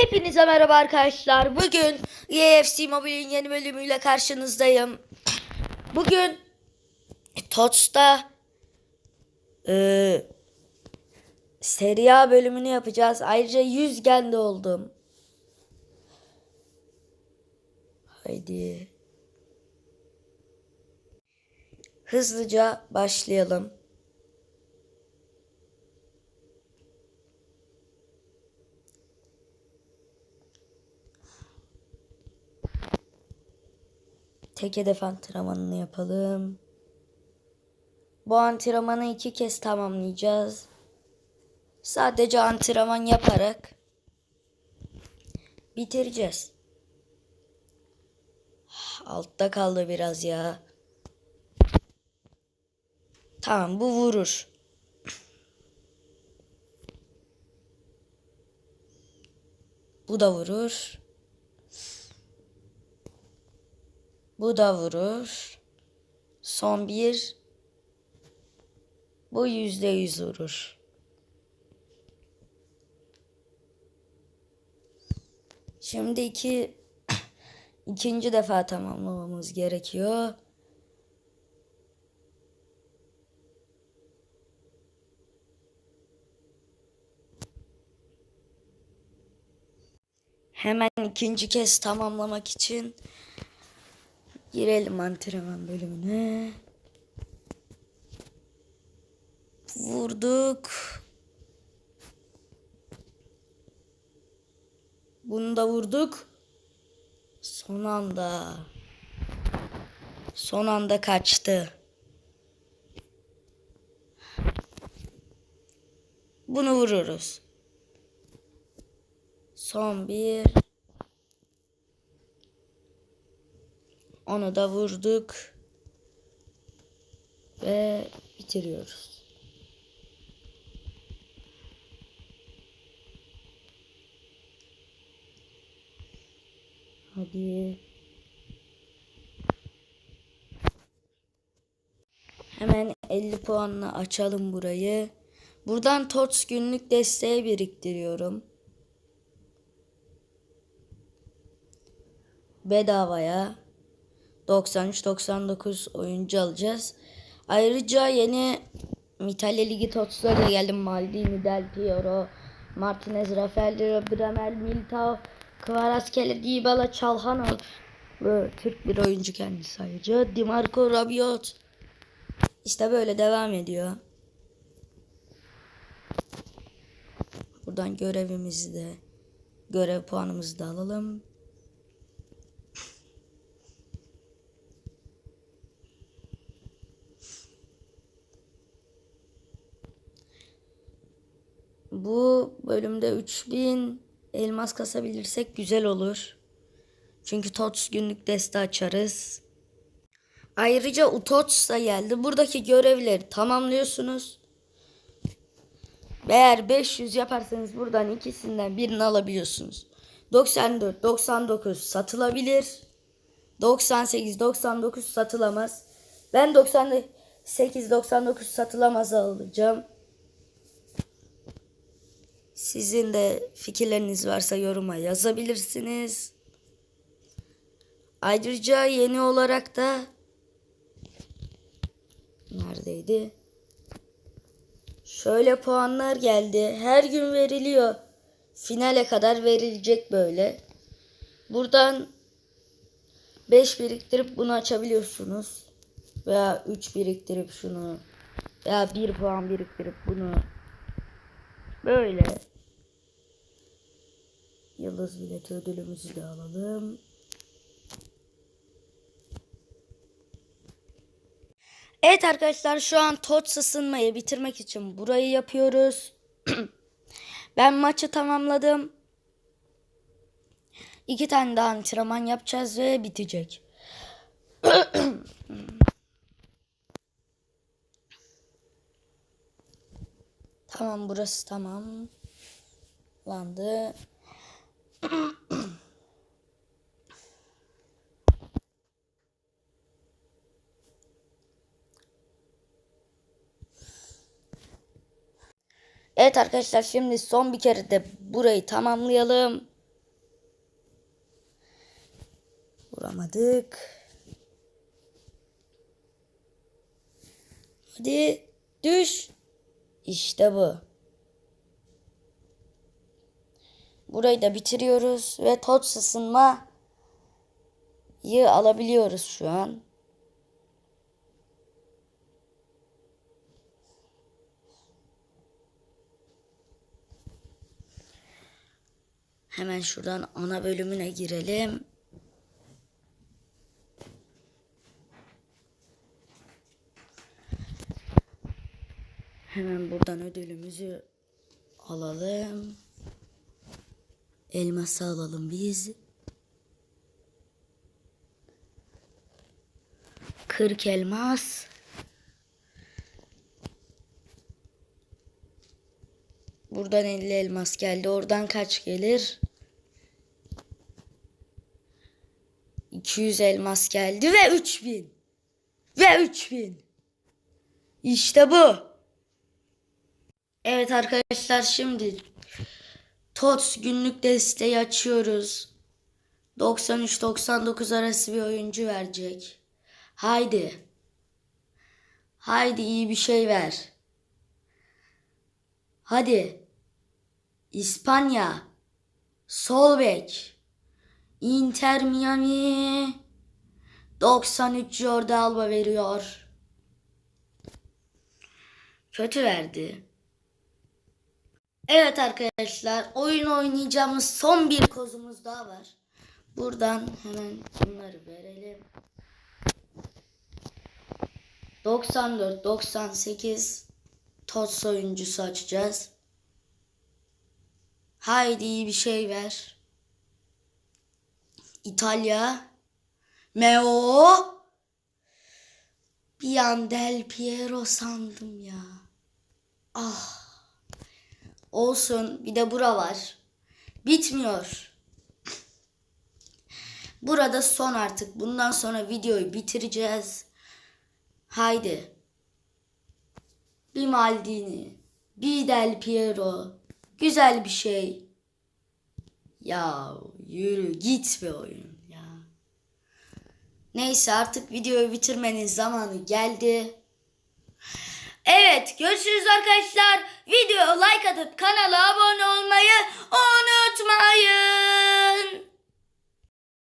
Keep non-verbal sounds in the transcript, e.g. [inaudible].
Hepinize merhaba arkadaşlar. Bugün EFC Mobile'in yeni bölümüyle karşınızdayım. Bugün TOTS'ta e, Serie A bölümünü yapacağız. Ayrıca 100 gende oldum. Haydi. Hızlıca başlayalım. Tek hedef antrenmanını yapalım. Bu antrenmanı iki kez tamamlayacağız. Sadece antrenman yaparak bitireceğiz. Altta kaldı biraz ya. Tamam bu vurur. Bu da vurur. Bu da vurur. Son bir. Bu yüzde yüz vurur. Şimdi iki [clears throat] ikinci defa tamamlamamız gerekiyor. Hemen ikinci kez tamamlamak için Girelim antrenman bölümüne. Vurduk. Bunu da vurduk. Son anda. Son anda kaçtı. Bunu vururuz. Son bir. Onu da vurduk. Ve bitiriyoruz. Hadi. Hemen 50 puanla açalım burayı. Buradan TOTS günlük desteği biriktiriyorum. Bedavaya. 93-99 oyuncu alacağız. Ayrıca yeni İtalya Ligi Tots'lara geldim. Maldini, Del Piero, Martinez, Rafael, Bremer, Militao, Kvaratskhelia, Dybala, Çalhanoğlu. Böyle Türk bir oyuncu kendisi ayrıca. Dimarco, Rabiot. İşte böyle devam ediyor. Buradan görevimizi de görev puanımızı da alalım. Bu bölümde 3000 elmas kasabilirsek güzel olur. Çünkü TOTS günlük deste açarız. Ayrıca UTOTS da geldi. Buradaki görevleri tamamlıyorsunuz. Eğer 500 yaparsanız buradan ikisinden birini alabiliyorsunuz. 94, 99 satılabilir. 98, 99 satılamaz. Ben 98, 99 satılamaz alacağım. Sizin de fikirleriniz varsa yoruma yazabilirsiniz. Ayrıca yeni olarak da neredeydi? Şöyle puanlar geldi. Her gün veriliyor. Finale kadar verilecek böyle. Buradan 5 biriktirip bunu açabiliyorsunuz. Veya 3 biriktirip şunu. Veya 1 puan biriktirip bunu. Böyle. Yıldız bileti ödülümüzü de alalım. Evet arkadaşlar şu an TOTS ısınmayı bitirmek için burayı yapıyoruz. [clears throat] ben maçı tamamladım. İki tane daha antrenman yapacağız ve bitecek. [clears throat] Tamam burası tamam. Landı. [clears throat] Evet arkadaşlar şimdi son bir kere de burayı tamamlayalım. Vuramadık. Hadi düş. İşte bu. Burayı da bitiriyoruz ve tot ısınma alabiliyoruz şu an. Hemen şuradan ana bölümüne girelim. Hemen buradan ödülümüzü alalım. Elması alalım biz. 40 elmas. Buradan 50 elmas geldi. Oradan kaç gelir? 200 elmas geldi ve 3000. Ve 3000. İşte bu. Evet arkadaşlar şimdi TOTS günlük desteği açıyoruz. 93-99 arası bir oyuncu verecek. Haydi. Haydi iyi bir şey ver. Hadi. İspanya. Sol bek. Inter Miami. 93 Jordi Alba veriyor. Kötü verdi. Evet arkadaşlar oyun oynayacağımız son bir kozumuz daha var. Buradan hemen bunları verelim. 94 98 TOTS oyuncusu açacağız. Haydi iyi bir şey ver. İtalya. Meo. Bir an Del Piero sandım ya. Ah. Olsun. Bir de bura var. Bitmiyor. Burada son artık. Bundan sonra videoyu bitireceğiz. Haydi. Bir Maldini. Bir Del Piero. Güzel bir şey. Ya yürü git be oyun ya. Neyse artık videoyu bitirmenin zamanı geldi. Evet görüşürüz arkadaşlar. Video like atıp kanala abone olmayı unutmayın.